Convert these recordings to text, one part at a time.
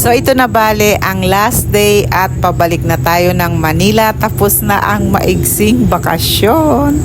So ito na bale ang last day at pabalik na tayo ng Manila tapos na ang maigsing bakasyon.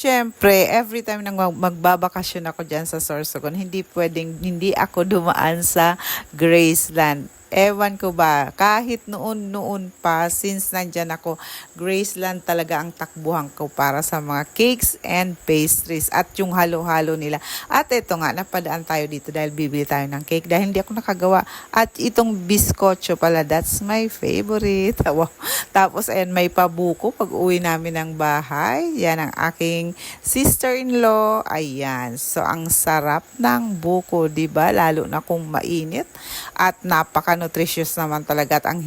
Siyempre, every time nang mag- magbabakasyon ako dyan sa Sorsogon, hindi pwedeng, hindi ako dumaan sa Graceland. Ewan ko ba, kahit noon-noon pa, since nandyan ako, Graceland talaga ang takbuhan ko para sa mga cakes and pastries at yung halo-halo nila. At ito nga, napadaan tayo dito dahil bibili tayo ng cake dahil hindi ako nakagawa. At itong biskotso pala, that's my favorite. Tapos, ayan, may pabuko pag uwi namin ng bahay. Yan ang aking sister-in-law. Ayan. So, ang sarap ng buko, di ba? Lalo na kung mainit. At napaka-nutritious naman talaga. At ang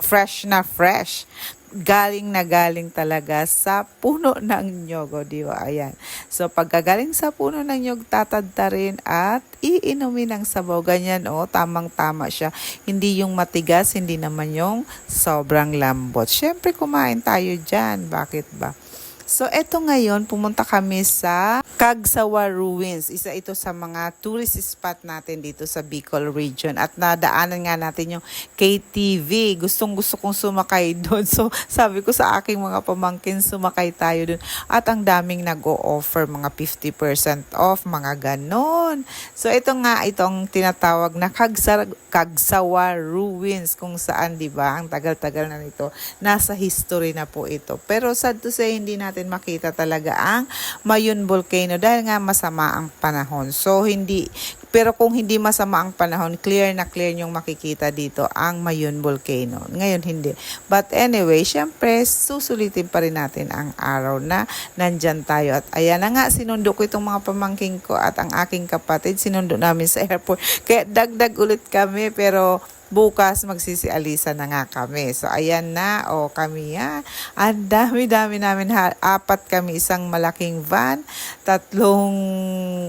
fresh na fresh. Galing na galing talaga sa puno ng nyogo, di ba? Ayan. So, pagkagaling sa puno ng nyog, tatadta rin at iinumin ng sabaw. Ganyan, oh, tamang-tama siya. Hindi yung matigas, hindi naman yung sobrang lambot. Siyempre, kumain tayo dyan. Bakit ba? So, eto ngayon, pumunta kami sa Kagsawa Ruins. Isa ito sa mga tourist spot natin dito sa Bicol region. At nadaanan nga natin yung KTV. Gustong gusto kong sumakay doon. So, sabi ko sa aking mga pamangkin, sumakay tayo doon. At ang daming nag-o-offer, mga 50% off, mga ganon. So, ito nga, itong tinatawag na Kagsa, Kagsawa Ruins. Kung saan, di ba, ang tagal-tagal na nito. Nasa history na po ito. Pero sad to say, hindi natin makita talaga ang Mayun Volcano dahil nga masama ang panahon. So, hindi, pero kung hindi masama ang panahon, clear na clear yung makikita dito ang Mayun Volcano. Ngayon, hindi. But anyway, syempre, susulitin pa rin natin ang araw na nandyan tayo. At ayan na nga, sinundo ko itong mga pamangking ko at ang aking kapatid, sinundo namin sa airport. Kaya dagdag ulit kami, pero bukas magsisialisa na nga kami. So, ayan na. O, kami yan. Ang dami-dami namin. Ha, apat kami. Isang malaking van. Tatlong,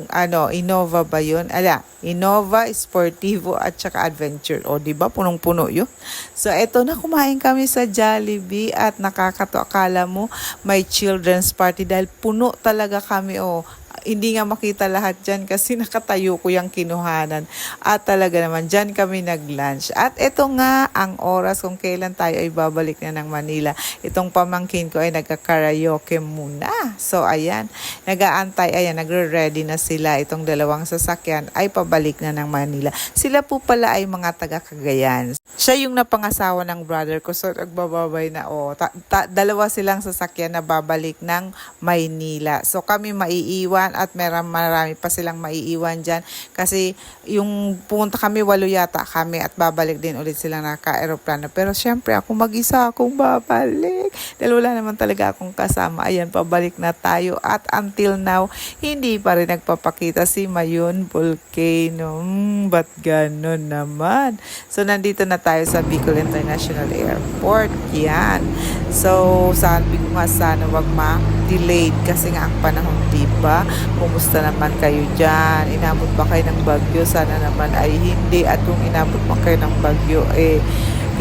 ano, Innova ba yun? Ala, Innova, Sportivo, at saka Adventure. O, di ba? Punong-puno yun. So, eto na. Kumain kami sa Jollibee at nakakato. Akala mo may children's party dahil puno talaga kami. O, hindi nga makita lahat dyan kasi nakatayo ko yung kinuhanan. At talaga naman, dyan kami nag-lunch. At ito nga ang oras kung kailan tayo ay babalik na ng Manila. Itong pamangkin ko ay nagka-karaoke muna. So, ayan, nag-aantay, ayan, nagre-ready na sila. Itong dalawang sasakyan ay pabalik na ng Manila. Sila po pala ay mga taga-Cagayan. Siya yung napangasawa ng brother ko. So, nagbababay na, oh, ta- ta- dalawa silang sasakyan na babalik ng Maynila. So, kami maiiwan at meron marami pa silang maiiwan dyan. Kasi, yung pumunta kami, walo yata kami at babalik din ulit silang naka-aeroplano. Pero, syempre, ako mag-isa akong babalik. Dahil wala naman talaga akong kasama. Ayan, pabalik na tayo. At until now, hindi pa rin nagpapakita si Mayon Volcano. Hmm, ba't ganun naman? So, nandito na tayo sa Bicol International Airport. Yan. So, sabi ko nga sana wag ma-delayed kasi nga ang panahon, diba? Kumusta naman kayo dyan? Inabot ba kayo ng bagyo? Sana naman ay hindi. At kung inabot mo kayo ng bagyo, eh,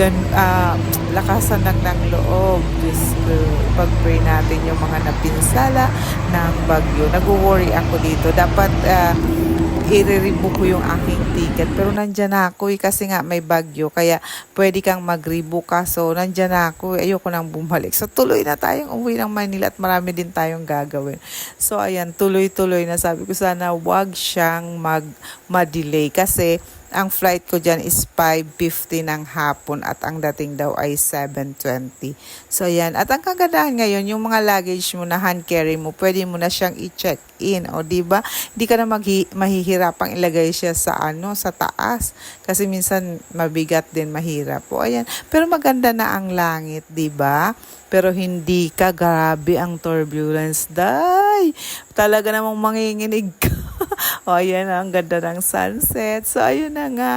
gan, ah, lakasan lang ng loob. Diyos ko, pag-pray natin yung mga napinsala ng bagyo. Nag-worry ako dito. Dapat, ah, i-rebook ko yung aking ticket. Pero nandyan na ako eh, kasi nga may bagyo. Kaya pwede kang mag-rebook ka. So, nandyan na ako. eh, Ayoko nang bumalik. So, tuloy na tayong umuwi ng Manila at marami din tayong gagawin. So, ayan, tuloy-tuloy na. Sabi ko sana wag siyang mag ma-delay kasi ang flight ko dyan is 5.50 ng hapon at ang dating daw ay 7.20. So, ayan. At ang kagandahan ngayon, yung mga luggage mo na hand carry mo, pwede mo na siyang i-check in. O, di ba? Hindi ka na maghi- mahihirapang ilagay siya sa ano, sa taas. Kasi minsan mabigat din, mahirap. O, ayan. Pero maganda na ang langit, di ba? Pero hindi ka grabe ang turbulence. Day! Talaga namang manginginig ka. O, ayan, ang ganda ng sunset. So, ayun na nga.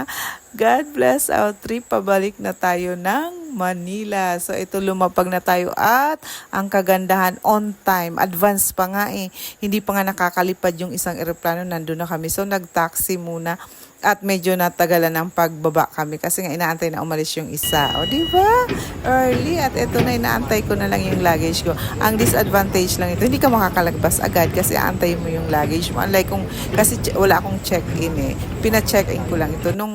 God bless our trip. Pabalik na tayo ng Manila. So, ito lumapag na tayo at ang kagandahan on time. Advance pa nga eh. Hindi pa nga nakakalipad yung isang eroplano. Nandun na kami. So, nag-taxi muna. at medyo natagalan ng pagbaba kami kasi nga inaantay na umalis yung isa. O, di ba? Early at eto na inaantay ko na lang yung luggage ko. Ang disadvantage lang ito, hindi ka makakalagpas agad kasi aantay mo yung luggage mo. Unlike kung, kasi wala akong check-in eh. Pina-check-in ko lang ito nung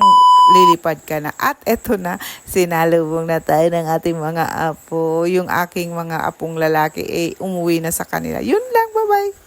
lilipad ka na. At eto na, sinalubong na tayo ng ating mga apo. Yung aking mga apong lalaki eh, umuwi na sa kanila. Yun lang, bye-bye.